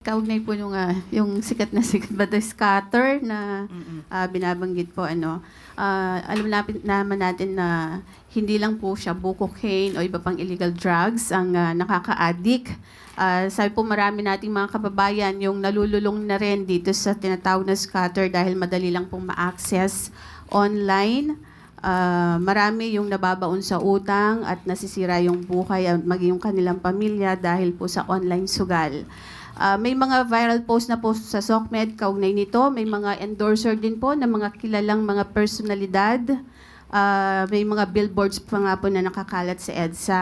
Kaugnay po yung, ah, yung sikat na sikat ba the scatter na ah, binabanggit po ano. Ah, alam natin, naman natin na hindi lang po siya buko cocaine o iba pang illegal drugs ang ah, nakaka-addict. Ah, sabi po marami nating mga kababayan yung nalululong na rin dito sa tinatawag na scatter dahil madali lang pong ma-access online. Ah, marami yung nababaon sa utang at nasisira yung buhay at maging yung kanilang pamilya dahil po sa online sugal. Ah, may mga viral post na po sa SOCMED kaugnay nito. May mga endorser din po ng mga kilalang mga personalidad. Ah, may mga billboards pa nga po na nakakalat sa EDSA.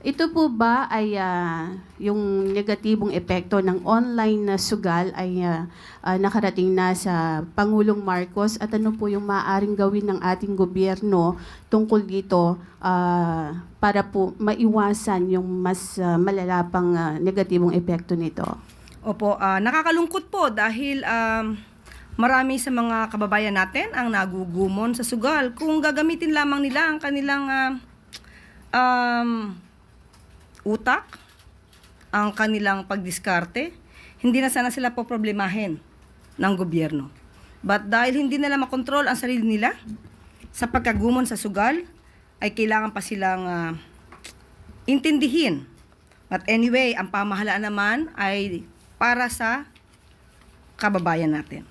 Ito po ba ay ah, yung negatibong epekto ng online na sugal ay ah, ah, nakarating na sa Pangulong Marcos at ano po yung maaaring gawin ng ating gobyerno tungkol dito ah, para po maiwasan yung mas ah, malala pang ah, negatibong epekto nito? Opo, ah, nakakalungkot po dahil um, marami sa mga kababayan natin ang nagugumon sa sugal. Kung gagamitin lamang nila ang kanilang ah, um, utak, ang kanilang pagdiskarte, hindi na sana sila po problemahin ng gobyerno. But dahil hindi nila makontrol ang sarili nila sa pagkagumon sa sugal, ay kailangan pa silang ah, intindihin. But anyway, ang pamahalaan naman ay para sa kababayan natin.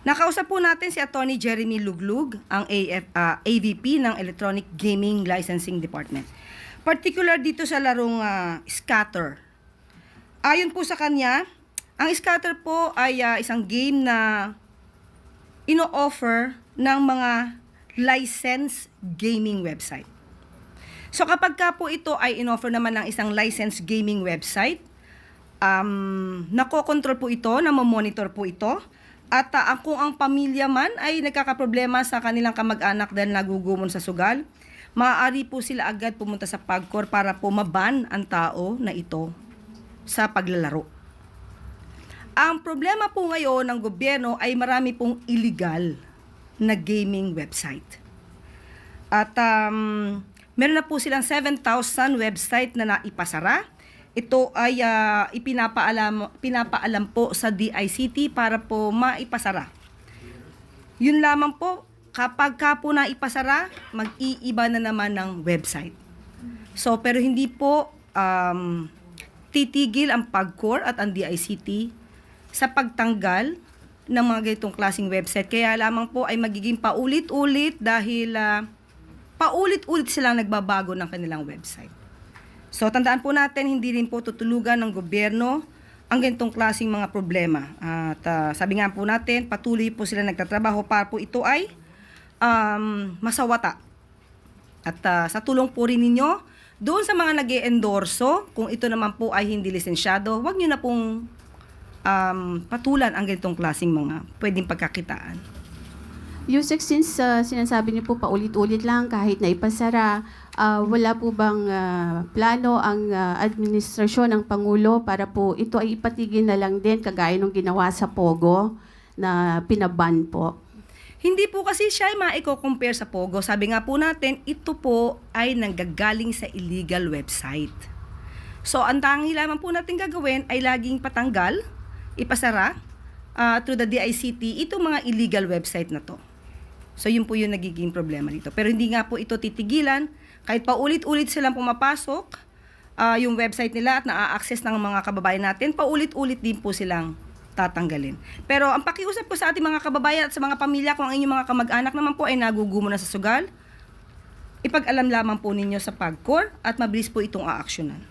Nakausap po natin si Attorney Jeremy Luglug, ang AF, ah, AVP ng Electronic Gaming Licensing Department. Particular dito sa larong ah, scatter. Ayon po sa kanya, ang scatter po ay ah, isang game na ino-offer ng mga licensed gaming website. So kapag ka po ito ay inoffer naman ng isang licensed gaming website, um, nakokontrol po ito, namomonitor po ito, at ah, kung ang pamilya man ay nagkakaproblema sa kanilang kamag-anak dahil nagugumon sa sugal, maaari po sila agad pumunta sa PAGCOR para po maban ang tao na ito sa paglalaro. Ang problema po ngayon ng gobyerno ay marami pong illegal na gaming website. At um, meron na po silang 7,000 website na naipasara. Ito ay ah, ipinapaalam, pinapaalam po sa DICT para po maipasara. Yun lamang po, kapag ka po naipasara, mag-iiba na naman ng website. So, pero hindi po um, titigil ang PAGCOR at ang DICT sa pagtanggal ng mga ganitong klaseng website. Kaya lamang po ay magiging paulit-ulit dahil ah, paulit-ulit silang nagbabago ng kanilang website. So tandaan po natin, hindi rin po tutulugan ng gobyerno ang ganitong klaseng mga problema. At ah, sabi nga po natin, patuloy po sila nagtatrabaho para po ito ay um, masawata. At ah, sa tulong po rin ninyo, doon sa mga nag endorso kung ito naman po ay hindi lisensyado, huwag nyo na pong um, patulan ang ganitong klaseng mga pwedeng pagkakitaan. Yusek, since ah, sinasabi niyo po paulit-ulit lang kahit na ipasara, ah, wala po bang ah, plano ang ah, administrasyon ng Pangulo para po ito ay ipatigil na lang din kagaya nung ginawa sa Pogo na pinaban po? Hindi po kasi siya ay maiko-compare sa Pogo. Sabi nga po natin, ito po ay nanggagaling sa illegal website. So, ang tangi lamang po natin gagawin ay laging patanggal, ipasara, ah, through the DICT, itong mga illegal website na to. So, yun po yung nagiging problema dito. Pero hindi nga po ito titigilan. Kahit paulit-ulit silang pumapasok, ah, yung website nila at na-access ng mga kababayan natin, paulit-ulit din po silang tatanggalin. Pero ang pakiusap ko sa ating mga kababayan at sa mga pamilya kung ang inyong mga kamag-anak naman po ay nagugumo na sa sugal, ipag-alam lamang po ninyo sa PAGCOR at mabilis po itong aaksyonan.